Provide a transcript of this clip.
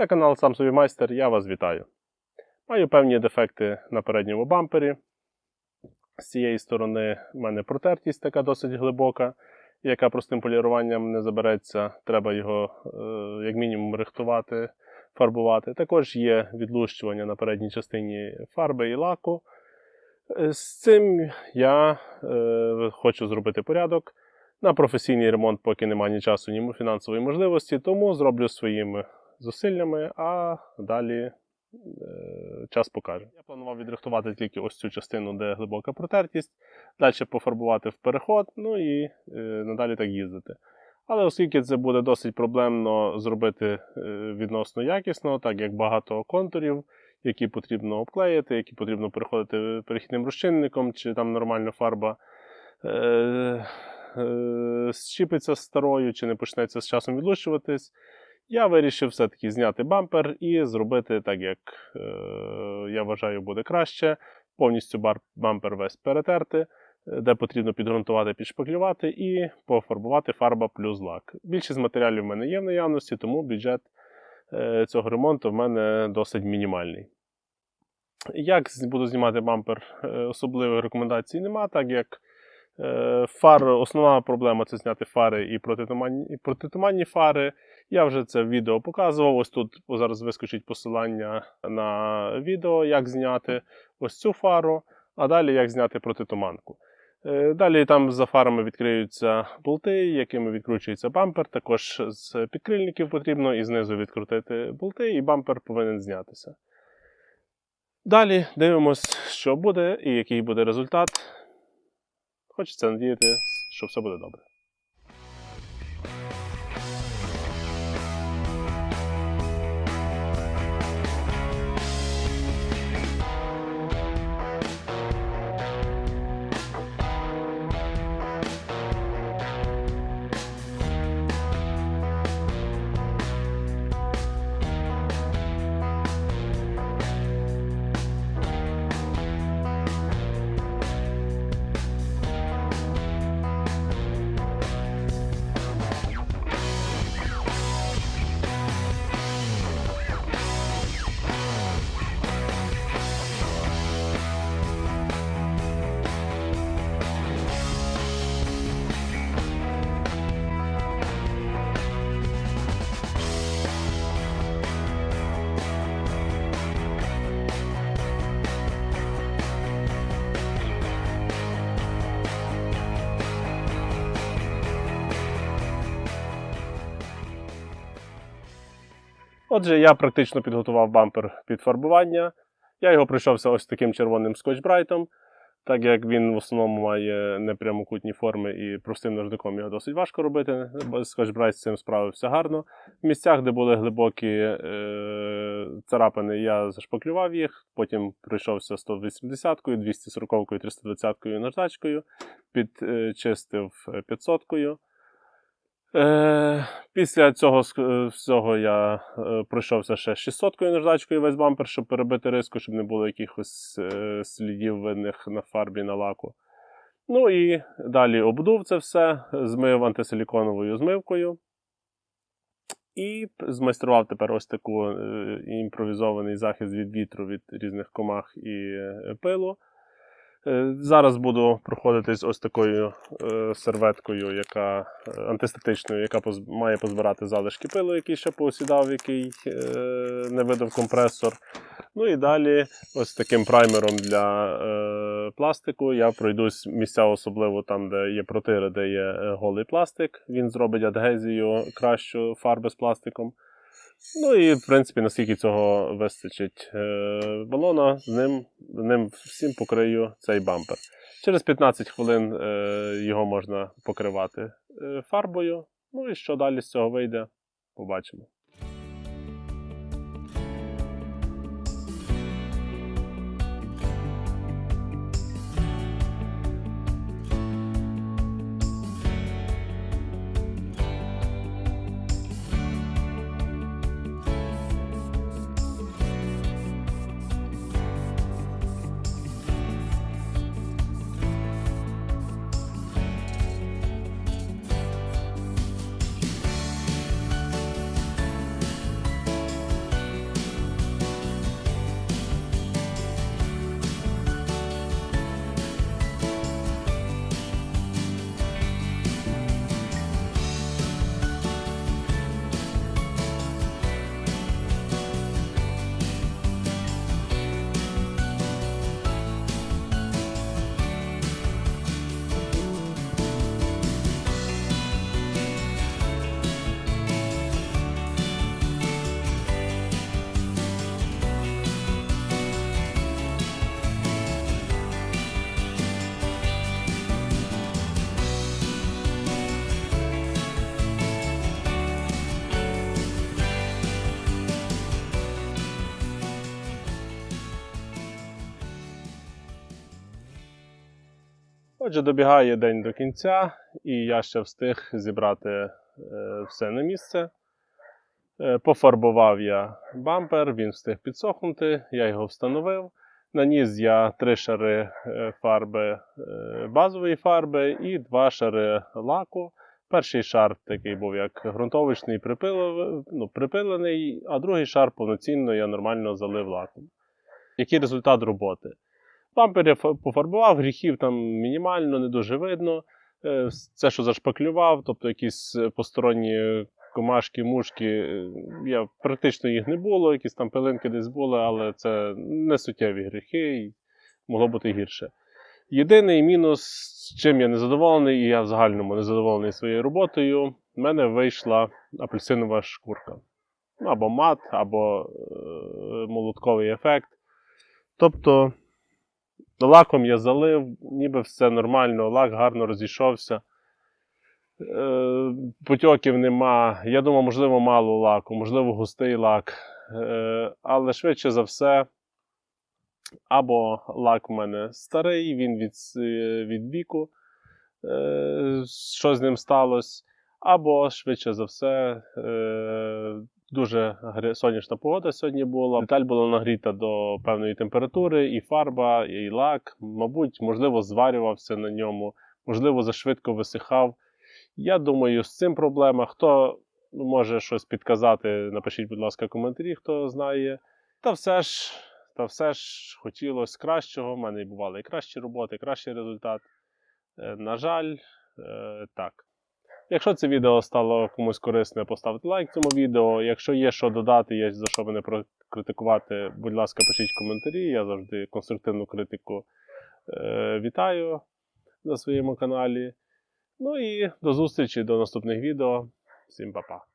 Це канал Сам собі майстер, я вас вітаю. Маю певні дефекти на передньому бампері. З цієї сторони в мене протертість така досить глибока, яка простим поліруванням не забереться. Треба його, е, як мінімум, рихтувати, фарбувати. Також є відлущування на передній частині фарби і лаку. Е, З цим я е, хочу зробити порядок. На професійний ремонт поки немає ні часу, ні фінансової можливості, тому зроблю своїми зусиллями, а далі е, час покаже. Я планував відрихтувати тільки ось цю частину, де глибока протертість, далі пофарбувати в переход, ну і е, надалі так їздити. Але оскільки це буде досить проблемно зробити е, відносно якісно, так як багато контурів, які потрібно обклеїти, які потрібно переходити перехідним розчинником, чи там нормальна фарба щіпиться старою, чи не почнеться з часом відлущуватись, я вирішив все-таки зняти бампер і зробити так, як е, я вважаю, буде краще. Повністю бар, бампер весь перетерти, е, де потрібно підґрунтувати, підшпаклювати і пофарбувати фарба плюс лак. Більшість матеріалів в мене є в наявності, тому бюджет е, цього ремонту в мене досить мінімальний. Як буду знімати бампер, е, особливих рекомендацій нема, так як е, фар, основна проблема це зняти фари і протитуманні, і протитуманні фари. Я вже це в відео показував. Ось тут зараз вискочить посилання на відео, як зняти ось цю фару, а далі як зняти протитуманку. Е, Далі там за фарами відкриються болти, якими відкручується бампер. Також з підкрильників потрібно і знизу відкрутити болти, і бампер повинен знятися. Далі дивимось, що буде і який буде результат. Хочеться надіяти, що все буде добре. Отже, я практично підготував бампер під фарбування. Я його пройшовся ось таким червоним скотчбрайтом, так як він в основному має непрямокутні форми і простим ножником його досить важко робити. Скотчбрайт з цим справився гарно. В місцях, де були глибокі е- царапини, я зашпаклював їх, потім пройшовся 180-кою, 240-кою, 320-кою наждачкою, підчистив 500-кою. Е, після цього е, всього я е, пройшовся ще 600-кою наждачкою весь бампер, щоб перебити риску, щоб не було якихось е, слідів видних на фарбі на лаку. Ну і далі обдув це все, змив антисиліконовою змивкою. І змайстрував тепер ось таку імпровізований захист від вітру від різних комах і пилу. Е, Зараз буду проходитись ось такою е, серветкою, яка е, антистатичною, яка поз- має позбирати залишки пилу, який ще поосідав, який не видав компресор. Ну і далі ось таким праймером для пластику. Я пройдусь місця, особливо там, де є протири, де є голий пластик. Він зробить адгезію кращу фарби з пластиком. Ну і в принципі, наскільки цього вистачить е, балона, з ним, ним всім покрию цей бампер. Через 15 хвилин е, його можна покривати е, фарбою. Ну і що далі з цього вийде, побачимо. Отже, добігає день до кінця, і я ще встиг зібрати е, все на місце. Е, Пофарбував я бампер, він встиг підсохнути, я його встановив. Наніс я три шари е, фарби, базової фарби і два шари лаку. Перший шар такий був як ґрунтовочний припилив, ну, припилений, а другий шар повноцінно я нормально залив лаком. Який результат роботи? Бампер пофарбував, гріхів там мінімально, не дуже видно. Це, що зашпаклював, тобто якісь е, посторонні комашки, мушки, е, я, практично їх не було, якісь там пилинки десь були, але це не суттєві гріхи, і могло бути гірше. Єдиний мінус, з чим я не задоволений, і я в загальному не задоволений своєю роботою, в мене вийшла апельсинова шкурка. Або мат, або е, молотковий ефект. Тобто лаком я залив, ніби все нормально, лак гарно розійшовся. Е, Потьоків нема. Я думав, можливо, мало лаку, можливо, густий лак. Е, Але швидше за все, або лак в мене старий, він від, від віку, е, що з ним сталося, або швидше за все, дуже сонячна погода сьогодні була. Деталь була нагріта до певної температури, і фарба, і лак, мабуть, можливо, зварювався на ньому, можливо, зашвидко висихав. Я думаю, з цим проблема. Хто може щось підказати, напишіть, будь ласка, коментарі, хто знає. Та все ж, та все ж хотілося кращого. У мене бували і кращі роботи, і кращий результат. Е, На жаль, е, так. Якщо це відео стало комусь корисне, поставте лайк цьому відео. Якщо є що додати, є за що мене критикувати, будь ласка, пишіть коментарі. Я завжди конструктивну критику е, вітаю на своєму каналі. Ну і до зустрічі до наступних відео. Всім па-па.